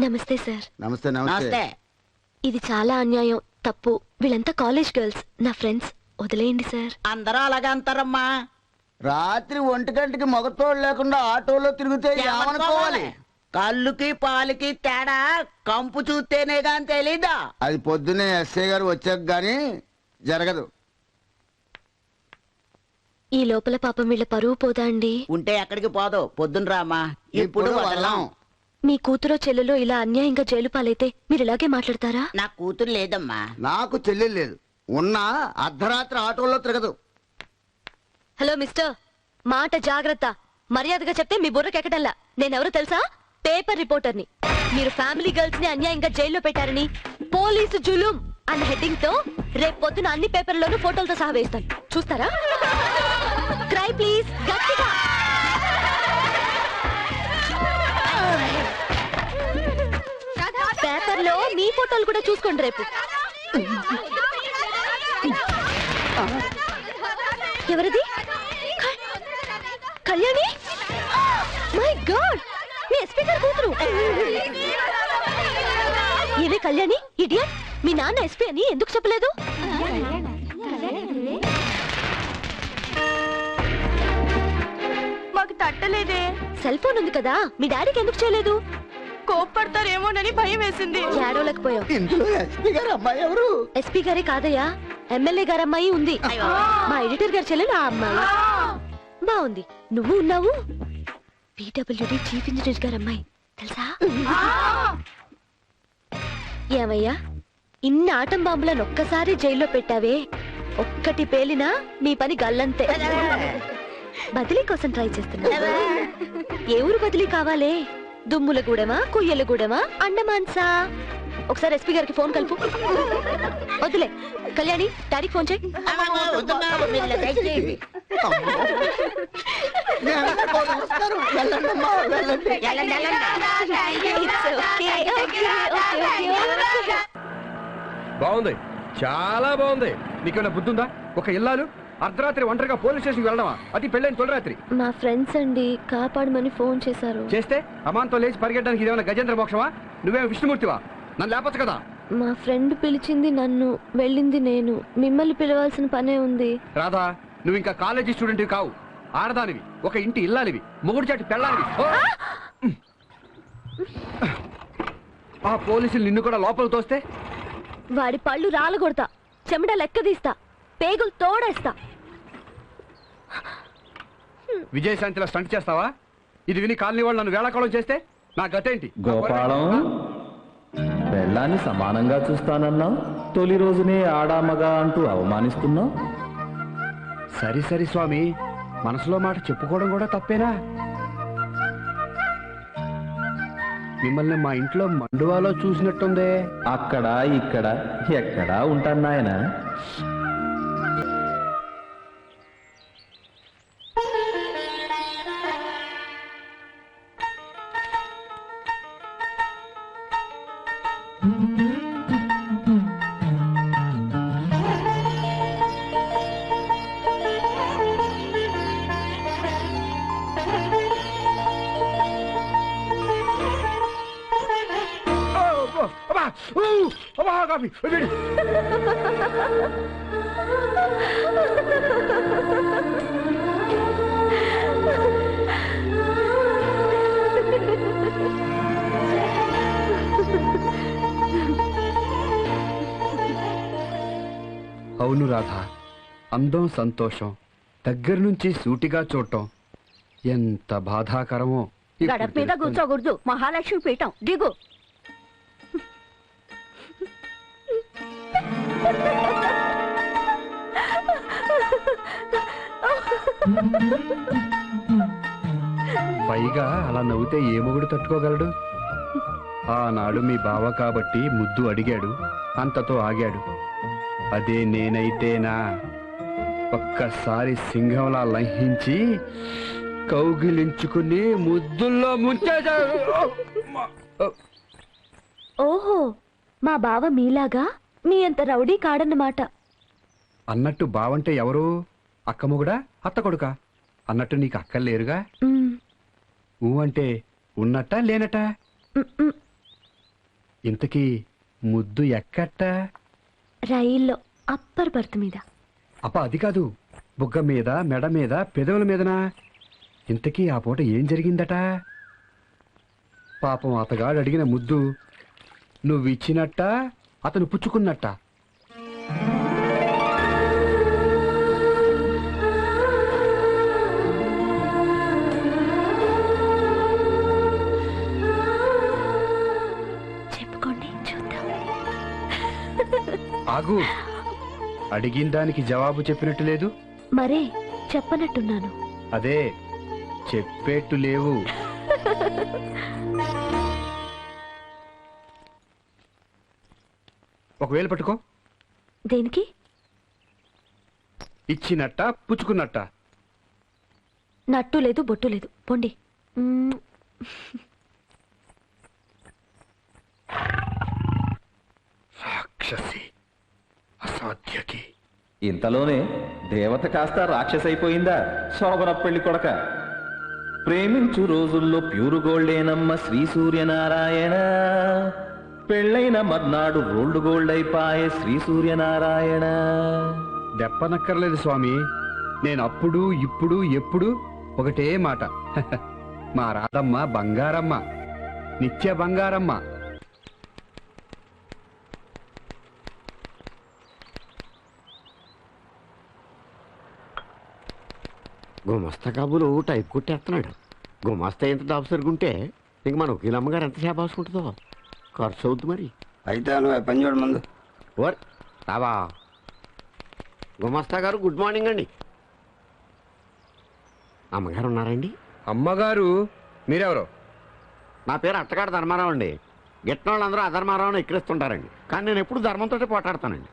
నమస్తే సార్. నమస్తే నమస్తే. ఇది చాలా అన్యాయం తప్పు. వీళ్ళంతా కాలేజ్ గర్ల్స్. నా ఫ్రెండ్స్ వదిలేయండి సార్. అందరూ అలాగే అంటారమ్మా. రాత్రి ఒంటి గంటకి మగతోడు లేకుండా ఆటోలో తిరిగితే ఏమనుకోవాలి? కళ్ళుకి పాలకి తేడా? కంపు చూస్తేనే గాని తెలీదా? అది పొద్దున్నే ఎస్ఐ గారు వచ్చాక గాని జరగదు. ఈ లోపల పాపం వీళ్ళ పరువు పోదా అండి? ఉంటే ఎక్కడికి పోదు. పొద్దున రామా ఇప్పుడు వదలం. మీ కూతురో చెల్లెలో ఇలా అన్యాయంగా జైలు పాలైతే మీరు ఇలాగే మాట్లాడతారా? నా కూతురు లేదమ్మా. నాకు చెల్లెలు లేదు. ఉన్నా అర్ధరాత్రి ఆటోలో తిరగదు. Hello mister. మాట జాగ్రత్త. మర్యాదగా చెప్తే మీ బుర్రకెక్కడల్లా నేనెవరో తెలుసా? పేపర్ రిపోర్టర్ని. మీరు ఫ్యామిలీ గర్ల్స్ని అన్యాయంగా జైల్లో పెట్టారని పోలీసు జులుం అన్న హెడ్డింగ్తో రేపు పొద్దున అన్ని పేపర్లోనూ ఫోటోలతో సహా వేస్తాను. చూస్తారా? క్రై ప్లీజ్ గట్టిగా మీ ఫోటోలు కూడా చూసుకోండి రేపు. ఎవరిది? Kalyani? My god! Me SP గారు కూతురు. ఏవే కళ్యాణి? ఇడియట్? మీ నాన్న ఎస్పీ అని ఎందుకు చెప్పలేదు? మాకు తట్టలేదే. సెల్ ఫోన్ ఉంది కదా మీ డాడీకి ఎందుకు చేయలేదు? కోప్పడతారేమోనని భయం వేసింది. ఏడవలేకపోయావు ఇందులో ఎస్పీ గారు అమ్మాయి ఎవరు? ఎస్పీ గారే కాదయ్యా ఎమ్మెల్యే గారు అమ్మాయి ఉంది. మా ఎడిటర్ గారు చెల్లెలు ఆ అమ్మాయి. బాగుంది. నువ్వు ఉన్నావు? పీడబ్ల్యూడి చీఫ్ ఇంజనీర్ గారు అమ్మాయి. తెలుసా? ఏమయ్యా ఇన్ని ఆటం బాంబులను ఒక్కసారి జైల్లో పెట్టావే? ఒక్కటి పేలినా నీ పని గల్లంతే. బదిలీ కోసం ట్రై చేస్తున్నా. ఏ ఊరు బదిలీ కావాలే? దుమ్ములగూడెమా కుయ్యలగూడెమా అండమాన్సా? ఒకసారి ఎస్పీ గారికి ఫోన్ కలుపు. వద్దులే. కళ్యాణి డాడీకి ఫోన్ చేయి. బాగుంది. చాలా బాగుంది. నీకేమైనా బుద్ధి ఉందా ఒక ఇల్లాలు? అర్ధరాత్రి ఒంటరిగా పోలీస్ స్టేషన్కి వెళ్ళడమా? అది పెళ్ళైన తొలిరాత్రి మా ఫ్రెండ్స్ అండి కాపాడమని ఫోన్ చేశారు. చేస్తే అమాంతో లేచి పరిగెట్టడానికి ఇదేమైనా గజేంద్ర మోక్షమా? నువ్వేం విష్ణుమూర్తివా? నన్ను లేపచ్చు కదా? మా ఫ్రెండ్ పిలిచింది నన్ను వెళ్ళింది నేను. మిమ్మల్ని పిలవాల్సిన పనే ఉంది. రాధా నువ్వు ఇంకా కాలేజీ స్టూడెంట్ కావు. ఆడదానివి ఒక ఇంటి ఇల్లాలివి మొగుడు చాటి పెళ్ళాలివి! ఆ! పోలీసులు నిన్ను కూడా లోపల తోస్తే? వాడి పళ్ళు రాలగొడతా చెమట లెక్క తీస్తా పేగులు తోడేస్తా. విజయశాంతిలో స్టంట్ చేస్తావా? ఇది విని కాలనీ వాళ్ళు నన్ను వేళాకోళం చేస్తే నా గతేంటి? గోపాలం పెళ్ళాన్ని సమానంగా చూస్తానన్నావు? తొలి రోజునే ఆడామగా అంటూ అవమానిస్తున్నావు? సరి సరి స్వామి మనసులో మాట చెప్పుకోవడం కూడా తప్పేనా? మిమ్మల్ని మా ఇంట్లో మండువాలో చూసినట్టుందే. అక్కడ ఇక్కడ ఎక్కడా ఉంటాను నాయన. కాఫీ, వేడి. అవును రాధ అందం సంతోషం దగ్గర నుంచి సూటిగా చూడటం ఎంత బాధాకరమో గడప మీద. కూర్చోకూడదు మహాలక్ష్మి పీఠం దిగు పైగా అలా నవ్వితే ఏ మొగుడు తట్టుకోగలడు? ఆనాడు మీ బావ కాబట్టి ముద్దు అడిగాడు అంతతో ఆగాడు. అదే నేనైతేనా? ఒక్కసారి సింహంలా లంహించి కౌగిలించుకుని ముద్దుల్లో ముంచేశాడు. ఓహో మా బావ మీలాగా మీ అంత రౌడీ కాడన్నమాట. అన్నట్టు బావంటే ఎవరు? అక్క మొగుడా? అత్త కొడుకా? అన్నట్టు నీకు అక్కలు లేరుగా? మ్, ఊ అంటే ఉన్నట్ట లేనట మ్, మ్. ఇంతకీ ముద్దు ఎక్కట్ట? రైల్లో అప్పర్ బర్త్ మీద. అప్ప అది కాదు. బుగ్గ మీద మెడ మీద పెదవుల మీదనా? ఇంతకీ ఆ పూట ఏం జరిగిందట? పాపం అతగాడు అడిగిన ముద్దు నువ్వు ఇచ్చినట్ట అతను పుచ్చుకున్నట్ట. చెప్పుకోండి చూద్దాం. ఆగు. అడిగిన దానికి జవాబు చెప్పినట్టు లేదు. మరే చెప్పనట్టున్నాను. అదే చెప్పేట్టు లేవు. ఒకవేళ పట్టుకో. దేనికి? ఇచ్చినట్ట పుచ్చుకున్నట్ట. నట్టు లేదు బొట్టు లేదు. పొండి. రాక్షసి. అసాధ్యకి. ఇంతలోనే దేవత కాస్త రాక్షసైపోయిందా? శోభన పెళ్ళి కొడక. ప్రేమించు రోజుల్లో ప్యూరు గోల్డేనమ్మ శ్రీ సూర్యనారాయణ. పెళ్ళైన మర్నాడు రోల్డ్ గోల్డ్ అయిపాయే శ్రీ సూర్యనారాయణ. దెప్పనక్కర్లేదు స్వామి. నేను అప్పుడు ఇప్పుడు ఎప్పుడు ఒకటే మాట. మా రాధమ్మ బంగారమ్మ. నిత్య బంగారమ్మ. గుమస్తా కాబులు టైప్ కొట్టేస్తున్నాడు. గుమస్తా ఎంత డాబు సరుగుంటే ఇంక మన వకీల్ అమ్మగారు ఎంత సేప అవసుకుంటుందో ఖర్చు అవుద్ది మరి. అయితే నువ్వు పని చూడ ముందు. ఓర్ రావా. గుమస్తా గారు గుడ్ మార్నింగ్ అండి. అమ్మగారు ఉన్నారండి? అమ్మగారు మీరెవరు? నా పేరు అట్టగాడు ధర్మారావు అండి. గిట్టిన వాళ్ళందరూ అధర్మారావుని ఎక్కిరిస్తుంటారండి. కానీ నేను ఎప్పుడు ధర్మంతో పోటాడతానండి.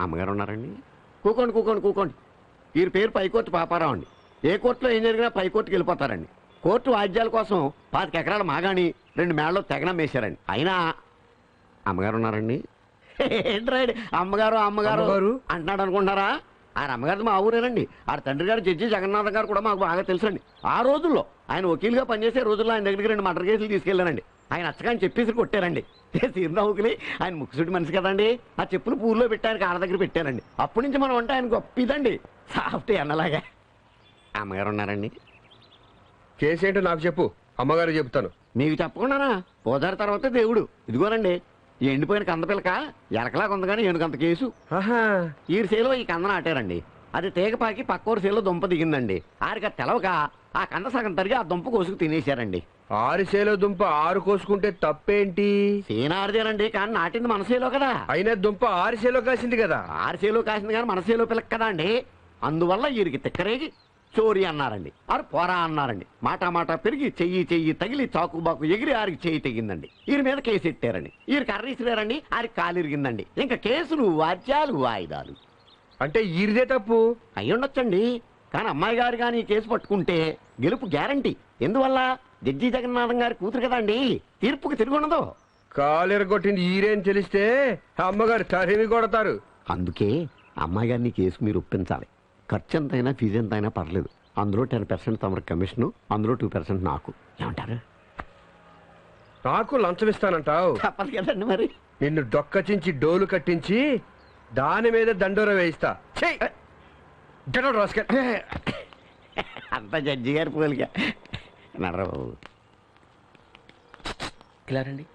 అమ్మగారు ఉన్నారండి? కూకోండి కూకోండి కూకోండి. వీరి పేరు పైకోర్టు పాపారావు అండి. ఏ కోర్టులో ఏం జరిగినా పైకోర్టుకి వెళ్ళిపోతారండి. కోర్టు వాద్యాల కోసం పాతిక ఎకరాల మాగాని రెండు మేడలో తెగనం వేశారండి అయినా అమ్మగారు ఉన్నారండి. ఏంట్రాడు అమ్మగారు అమ్మగారు అమ్మగారు? అంటున్నాడు అనుకుంటారా ఆయన అమ్మగారిది మా ఊరేనండి. ఆ తండ్రి గారు జడ్జి జగన్నాథం గారు కూడా మాకు బాగా తెలుసండి ఆ రోజుల్లో ఆయన వకీలుగా పనిచేసే రోజుల్లో ఆయన దగ్గరికి రెండు మటర్ కేసులు తీసుకెళ్ళానండి ఆయన అచ్చగాని చెప్పేసి కొట్టారండి. సీర్నవుకుని ఆయన ముక్కుసుడి మనిషి కదండి. ఆ చెప్పులు పూర్లో పెట్టి ఆయన కాళ్ళ దగ్గర పెట్టారండి. అప్పటి నుంచి మనం అంటే ఆయన గొప్ప ఇదండి. సాఫ్ట్ అన్నలాగా అమ్మగారు ఉన్నారండి. కేసు ఏంటో నాకు చెప్పు. అమ్మగారు చెప్తాను. మీకు చెప్పకుండానా? పోదారి తర్వాత దేవుడు. ఇదిగోనండి ఈ ఎండిపోయిన కందపిల్లక ఎరకలాగా ఉంది కానీ ఏనుగంత కేసు. ఈ సేలో ఈ కంద నాటారండి. అది తీగపాకి పక్కోరు సేలో దుంప దిగిందండి. ఆరికి అది తెలవక ఆ కంద సగం తరిగి ఆ దుంప కోసుకు తినేశారండి. ఆరిసేలో దుంప ఆరు కోసుకుంటే తప్పేంటి? సీనారిదేనండి కానీ నాటింది మన సేలో కదా. అయినా దుంప ఆరిసేలో కాసింది కదా. ఆరు సేలో కాసింది కానీ మన సేలో పిల్లక కదా అండి. అందువల్ల వీరికి తిక్కరేగి. చోరీ అన్నారండి. ఆరు పోరా అన్నారండి. మాట మాట పెరిగి చెయ్యి చెయ్యి తగిలి చాకుబాకు ఎగిరి ఆరికి చెయ్యి తెగిందండి. వీరి మీద కేసు ఎట్టారండి. వీరికి కర్ర ఇసిరారండి ఆరికి కాలు ఇరిగిందండి. ఇంకా కేసులు వాద్యాలు వాయిదాలు. అంటే ఈరిదే తప్పు? అయ్యుండొచ్చండి కానీ అమ్మాయి గారు కానీ ఈ కేసు పట్టుకుంటే గెలుపు గ్యారంటీ. ఎందువల్ల? జడ్జి జగన్నాథం గారి కూతురు కదండి తీర్పుకి తిరిగి ఉండదు. కాలెరగొట్టింది ఈరేని తెలిస్తే అమ్మగారు తరిమి కొడతారు. అందుకే అమ్మాయి గారిని కేసు మీరు ఒప్పించాలి. ఖర్చు ఎంతైనా ఫీజు ఎంతైనా పర్లేదు. అందులో టెన్ పర్సెంట్ తమరి కమిషను అందులో టూ పర్సెంట్ నాకు. ఏమంటారు? నాకు లంచం ఇస్తానంటావు? తప్పదు కదండి మరి. నిన్ను డొక్కచించి డోలు కట్టించి దాని మీద దండోర వేయిస్తా. అంత జడ్జి గారి పోలిక. నర్రబాబు ఇలా రండి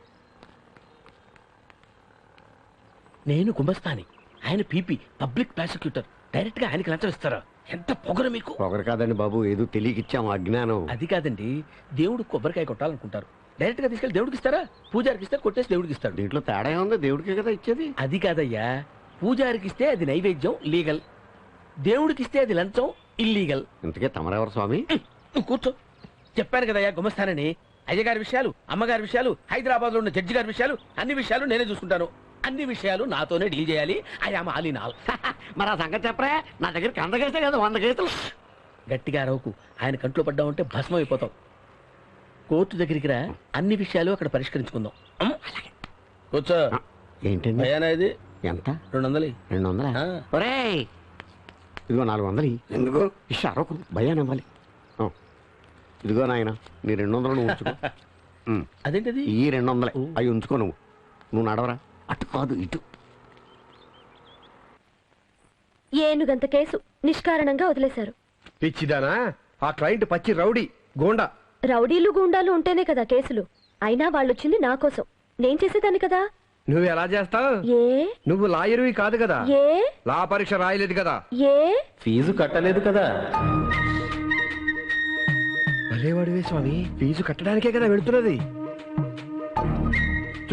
నేను గుమస్తాని. ఆయన పీపీ పబ్లిక్ ప్రాసిక్యూటర్. డైరెక్ట్గా ఆయనకి లంచం ఇస్తారా? ఎంత పొగరు మీకు? పొగరు కాదండి బాబు ఏదో తెలియకిచ్చాము అజ్ఞానం. అది కాదండి దేవుడు కొబ్బరికాయ కొట్టాలనుకుంటారు. డైరెక్ట్గా తీసుకెళ్ళి దేవుడికి ఇస్తారా? పూజారికి ఇస్తారు కొట్టేసి దేవుడికి ఇస్తాడు. దీంట్లో తేడా ఉంది దేవుడికే కదా ఇచ్చేది. అది కాదయ్యా పూజారికి ఇస్తే అది నైవేద్యం లీగల్. దేవుడికి ఇస్తే అది లంచం ఇల్లీగల్. ఇంతకే తమరెవరు స్వామి? కూర్చో. చెప్పాను కదయ్యా గుమస్తానని. అయ్యగారి విషయాలు అమ్మగారి విషయాలు హైదరాబాద్లో ఉన్న జడ్జి గారి విషయాలు అన్ని విషయాలు నేనే చూసుకుంటాను. అన్ని విషయాలు నాతోనే డీల్ చేయాలి. I am all in all. మరి ఆ సంగతి చెప్పరా? నా దగ్గర వంద కేసే కదా వంద కేసులు గట్టిగా అరవకు. ఆయన కంట్లో పడ్డామంటే భస్మం అయిపోతాం కోర్టు దగ్గరికి రా. అన్ని విషయాలు అక్కడ పరిష్కరించుకుందాం. అమ్? కూర్చో. ఏంటండి? భయానా ఇది ఎంత? రెండు వందలు రెండు వందలా ఆ. ఒరేయ్! ఇదిగో నాలుగు వందలు ఇయ్యి. ఎందుకు? ఇష్ట అరవకు. భయాన్ని ఇవ్వాలి. ఇదిగో నాయన నీ రెండు వందలు నువ్వు ఉంచుకో. ఉమ్. అదేంటిది? ఈ రెండు వందలే అవి ఉంచుకో నువ్వు. నువ్వు నడవరా? అటు కాదు ఇటు. ఏనుగంత కేసు నిష్కారణంగా వదిలేశారు. పిచ్చిదానా? ఆ క్లయింట్ పచ్చి రౌడీ గోండా. రౌడీలు గుండాలు ఉంటేనే కదా కేసులు. అయినా వాళ్ళొచ్చింది నా కోసం. నేను చేసేదాన్ని కదా? నువ్వు ఎలా చేస్తావు? ఏ? నువ్వు లాయర్వి కాదు కదా? ఏ? లా పరీక్ష రాయలేదు కదా? ఏ? ఫీజు కట్టలేదు కదా? భలేవాడివే స్వామి ఫీజు కట్టడానికే కదా వెళుతున్నది.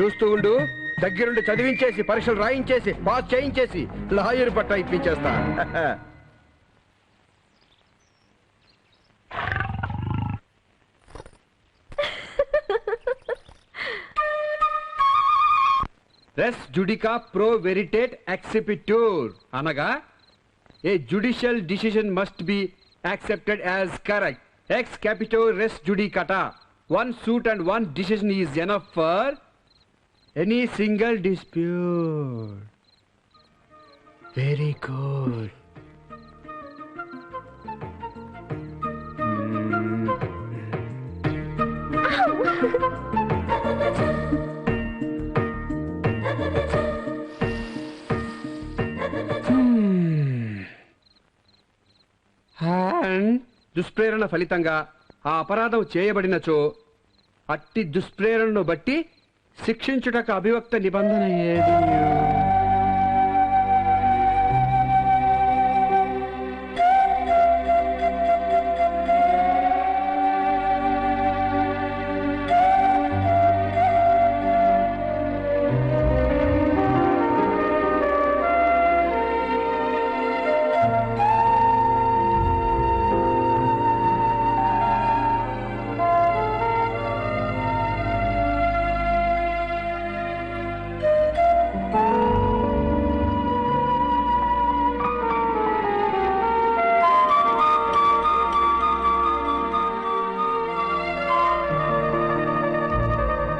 చూస్తూ ఉండు. దగ్గరుండి చదివించేసి పరీక్షలు రాయించేసి పాస్ చేయించేసి లాయర్ పట్ట ఇప్పించేస్తా. రెస్ జుడికా ప్రో వెరిటేట్ ఎక్సిపిట్యూర్ అనగా a judicial decision must be accepted as correct ex capito res judicata one suit and one decision is enough for any single dispute very good దుష్ప్రేరణ ఫలితంగా ఆ అపరాధం చేయబడినచో అట్టి దుష్ప్రేరణను బట్టి శిక్షించుటకు అభివక్త నిబంధన ఏది?